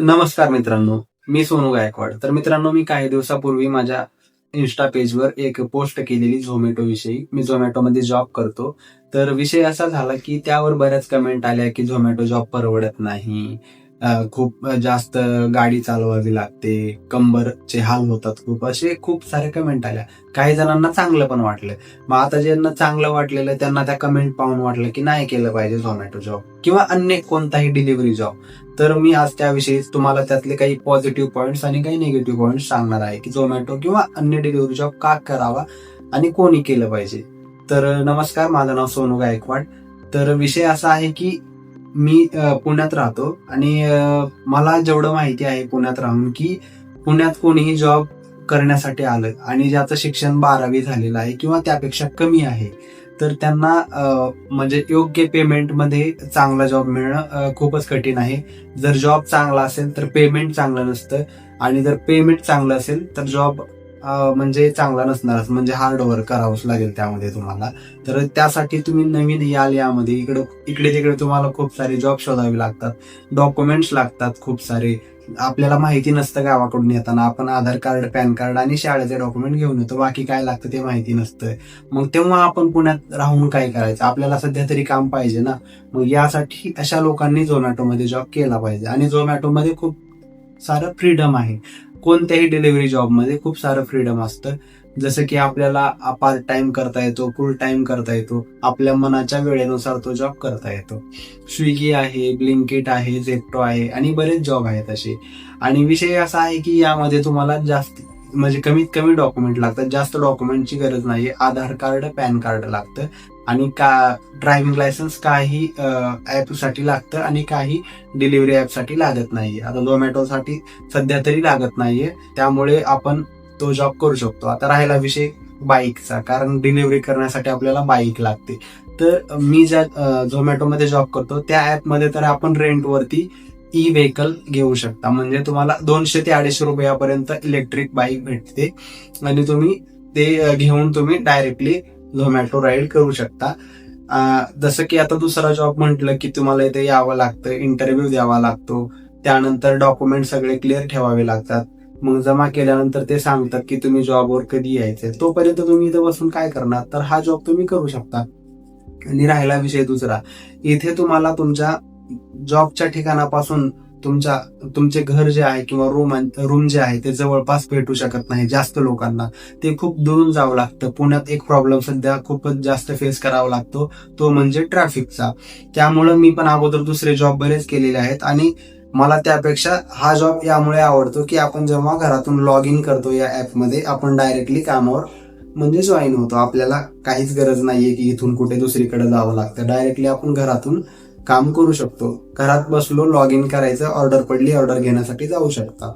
नमस्कार मित्रांनो मी सोनू गायकवाड. तर मित्रांनो मी काही दिवसापूर्वी माझ्या इन्स्टा पेजवर एक पोस्ट केलेली झोमॅटो विषयी. मी झोमॅटोमध्ये जॉब करतो. तर विषय असा झाला की त्यावर बऱ्याच कमेंट आल्या की झोमॅटो जॉब परवडत नाही. खूप जास्त गाडी चालवावी लागते. कंबरचे हाल होतात खूप. असे खूप सारे कमेंट आल्या. काही जणांना चांगलं पण वाटलं. मग आता ज्यांना चांगलं वाटलेलं त्यांना त्या कमेंट पाहून वाटलं की नाही केलं पाहिजे झोमॅटो जॉब किंवा अन्य कोणताही डिलिव्हरी जॉब तर मी आज त्याविषयी तुम्हाला त्यातले काही पॉझिटिव्ह पॉईंट्स आणि काही निगेटिव्ह पॉईंट्स सांगणार आहे की झोमॅटो किंवा अन्य डिलिव्हरी जॉब का करावा आणि कोणी केलं पाहिजे. तर नमस्कार. माझं नाव सोनू गायकवाड. तर विषय असा आहे की मी पुण्यात राहतो आणि मला जेवढं माहिती आहे पुण्यात राहून की पुण्यात कोणीही जॉब करण्यासाठी आलं आणि ज्याचं शिक्षण बारावी झालेलं आहे किंवा त्यापेक्षा कमी आहे तर त्यांना म्हणजे योग्य पेमेंटमध्ये चांगला जॉब मिळणं खूपच कठीण आहे. जर जॉब चांगला असेल तर पेमेंट चांगलं नसतं आणि जर पेमेंट चांगलं असेल तर जॉब म्हणजे चांगला नसणारच. म्हणजे हार्ड वर्क करावंच लागेल त्यामध्ये तुम्हाला. तर त्यासाठी तुम्ही नवीन याल यामध्ये. इकडे इकडे तिकडे तुम्हाला खूप सारे जॉब शोधावे लागतात. डॉक्युमेंट्स लागतात खूप सारे. आपल्याला माहिती नसतं गावाकडून येताना. आपण आधार कार्ड पॅन कार्ड आणि शाळेचे डॉक्युमेंट घेऊन येतो. बाकी काय लागतं ते माहिती नसतं. मग तेव्हा आपण पुण्यात राहून काय करायचं? आपल्याला सध्या तरी काम पाहिजे ना. मग यासाठी अशा लोकांनी झोमॅटोमध्ये जॉब केला पाहिजे. आणि झोमॅटोमध्ये खूप सारं फ्रीडम आहे. कोणत्याही डिलिव्हरी जॉबमध्ये खूप सारं फ्रीडम असतं. जसं की आपल्याला पार्ट टाइम करता येतो फुल टाइम करता येतो. आपल्या मनाच्या वेळेनुसार तो जॉब करता येतो. स्विगी आहे ब्लिंकिट आहे झेप्टो आहे आणि बरेच जॉब आहेत असे. आणि विषय असा आहे की यामध्ये तुम्हाला जास्त म्हणजे कमीत कमी डॉक्युमेंट लागतात. जास्त डॉक्युमेंटची गरज नाही आधार कार्ड पॅन कार्ड लागतं. आणि का ड्रायव्हिंग लायसन्स काही ॲपसाठी लागतं आणि काही डिलिव्हरी ॲपसाठी लागत नाही आता झोमॅटोसाठी सध्या तरी लागत नाहीये. त्यामुळे आपण तो जॉब करू शकतो. आता राहिला विषय बाईकचा कारण डिलिव्हरी करण्यासाठी आपल्याला बाईक लागते. तर मी ज्या झोमॅटोमध्ये जॉब करतो त्या ॲपमध्ये तर आपण रेंटवरती ई व्हेकल घेऊ शकता. म्हणजे तुम्हाला दोनशे ते अडीचशे रुपयापर्यंत इलेक्ट्रिक बाईक भेटते. आणि तुम्ही ते घेऊन तुम्ही डायरेक्टली झोमॅटो राईड करू शकता. जसं की आता दुसरा जॉब म्हटलं की तुम्हाला इथे यावं लागतं इंटरव्ह्यू द्यावा लागतो. त्यानंतर डॉक्युमेंट सगळे क्लिअर ठेवावे लागतात. मग जमा केल्यानंतर ते सांगतात की तुम्ही जॉबवर कधी यायचे तोपर्यंत तुम्ही इथं बसून काय करणार? तर हा जॉब तुम्ही करू शकता. आणि राहिला विषय दुसरा. इथे तुम्हाला तुमच्या जॉबच्या ठिकाणापासून तुमच्या तुमचे घर जे आहे किंवा रूम रूम जे आहे ते जवळपास भेटू शकत नाही जास्त लोकांना. ते खूप दुरून जावं लागतं. पुण्यात एक प्रॉब्लेम सध्या खूपच जास्त फेस करावा लागतो. तो म्हणजे ट्रॅफिकचा त्यामुळं मी पण अगोदर दुसरे जॉब बरेच केलेले आहेत आणि मला त्यापेक्षा हा जॉब यामुळे आवडतो की आपण जेव्हा घरातून लॉग इन करतो या ॲपमध्ये आपण डायरेक्टली कामावर म्हणजे जॉईन होतो. आपल्याला काहीच गरज नाहीये की इथून कुठे दुसरीकडे जावं लागतं. डायरेक्टली आपण घरातून काम करू शकतो. घरात बसलो लॉग इन करायचं ऑर्डर पडली ऑर्डर घेण्यासाठी जाऊ शकता.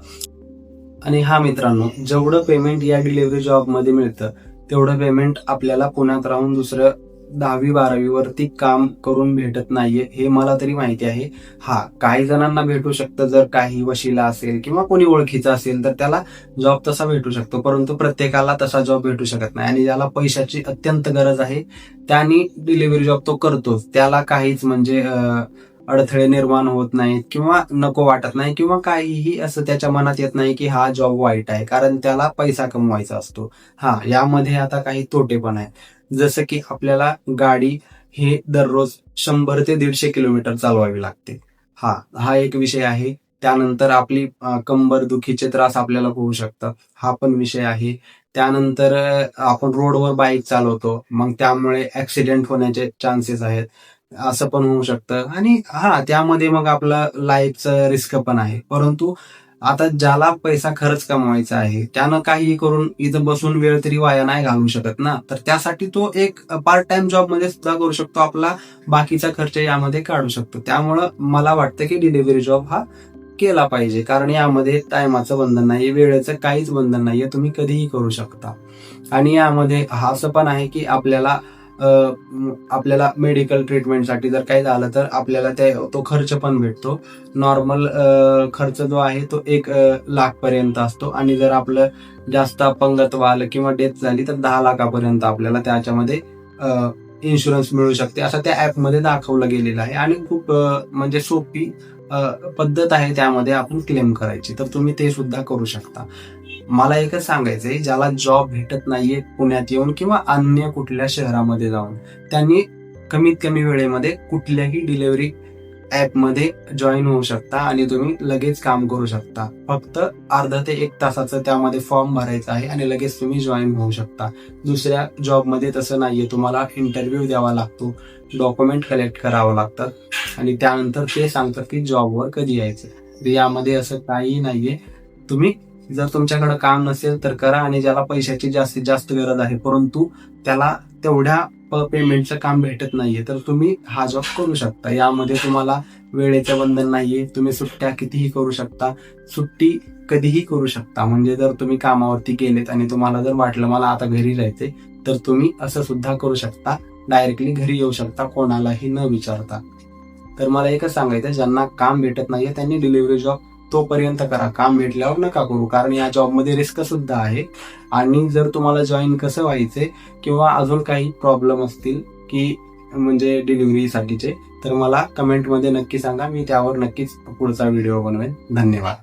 आणि हा मित्रांनो जेवढं पेमेंट या डिलिव्हरी जॉबमध्ये मिळतं तेवढं पेमेंट आपल्याला पुण्यात राहून दुसरं दहावी बारावीवरती काम करून भेटत नाहीये हे मला तरी माहिती आहे. हा काही जणांना भेटू शकतं जर काही वशिला असेल किंवा कोणी ओळखीचा असेल तर त्याला जॉब तसा भेटू शकतो. परंतु प्रत्येकाला तसा जॉब भेटू शकत नाही. आणि ज्याला पैशाची अत्यंत गरज आहे त्याने डिलिव्हरी जॉब तो करतोच. त्याला काहीच म्हणजे अं, अडथळे निर्माण होत नाहीत किंवा नको वाटत नाही किंवा काहीही असं त्याच्या मनात येत नाही की हा जॉब वाईट आहे कारण त्याला पैसा कमवायचा असतो. हा यामध्ये आता काही तोटे पण आहे जसं की आपल्याला गाडी हे दररोज शंभर ते दीडशे किलोमीटर चालवावी लागते. हा हा एक विषय आहे. त्यानंतर आपली कंबर दुखीचे त्रास आपल्याला होऊ शकतात. हा पण विषय आहे. त्यानंतर आपण रोडवर बाईक चालवतो. मग त्यामुळे ऍक्सिडेंट होण्याचे चान्सेस आहेत. असं पण होऊ शकतं. आणि हा त्यामध्ये मग आपलं लाईफचं रिस्क पण आहे. परंतु आता ज्याला पैसा खरंच कमवायचा आहे त्यानं काही करून इथं बसून वेळ तरी वाया नाही घालू शकत ना. तर त्यासाठी तो एक पार्ट टाइम जॉबमध्ये सुद्धा करू शकतो. आपला बाकीचा खर्च यामध्ये काढू शकतो. त्यामुळं मला वाटतं की डिलिव्हरी जॉब हा केला पाहिजे. कारण यामध्ये टायमाचं बंधन नाही वेळेचं काहीच बंधन नाहीये. तुम्ही कधीही करू शकता. आणि यामध्ये हा असं पण आहे की आपल्याला आपल्याला मेडिकल ट्रीटमेंटसाठी जर काही झालं तर आपल्याला ते तो खर्च पण भेटतो. नॉर्मल खर्च जो आहे तो एक लाखपर्यंत असतो. आणि जर आपलं जास्त अपंगत्व आलं किंवा डेथ झाली तर दहा लाखापर्यंत आपल्याला त्याच्यामध्ये इन्शुरन्स मिळू शकते. असं त्या ऍपमध्ये दाखवलं गेलेलं आहे. आणि खूप म्हणजे सोपी पद्धत आहे त्यामध्ये आपण क्लेम करायची. तर तुम्ही ते सुद्धा करू शकता. मला एकच सांगायचंय ज्याला जॉब भेटत नाहीये पुण्यात येऊन किंवा अन्य कुठल्या शहरामध्ये जाऊन त्यांनी कमीत कमी वेळेमध्ये कुठल्याही डिलिव्हरी ॲपमध्ये जॉईन होऊ शकता आणि तुम्ही लगेच काम करू शकता. फक्त अर्धा ते एक तासाचं त्यामध्ये फॉर्म भरायचा आहे आणि लगेच तुम्ही जॉईन होऊ शकता. दुसऱ्या जॉबमध्ये तसं नाहीये तुम्हाला इंटरव्ह्यू द्यावा लागतो डॉक्युमेंट कलेक्ट करावं लागतात आणि त्यानंतर ते सांगतात की जॉबवर कधी यायचं यामध्ये असं काही नाहीये. तुम्ही जर तुमच्याकडे काम नसेल तर करा आणि ज्याला पैशाची जास्तीत जास्त गरज आहे परंतु त्याला तेवढ्या पेमेंटचं काम भेटत नाहीये तर तुम्ही हा जॉब करू शकता. यामध्ये तुम्हाला वेळेचं बंधन नाहीये तुम्ही सुट्ट्या कितीही करू शकता. सुट्टी कधीही करू शकता. म्हणजे जर तुम्ही कामावरती गेलेत आणि तुम्हाला जर वाटलं मला आता घरी राहायचे तर तुम्ही असं सुद्धा करू शकता. डायरेक्टली घरी येऊ शकता कोणालाही न विचारता. तर मला एकच सांगायचं ज्यांना काम भेटत नाहीये त्यांनी डिलिव्हरी जॉब तोपर्यंत करा. काम भेटल्यावर नका करू कारण या जॉबमध्ये रिस्क सुद्धा आहे. आणि जर तुम्हाला जॉईन कसं व्हायचंय किंवा अजून काही प्रॉब्लेम असतील की म्हणजे डिलिव्हरीसाठीचे तर मला कमेंटमध्ये नक्की सांगा. मी त्यावर नक्कीच पुढचा व्हिडिओ बनवेन. धन्यवाद.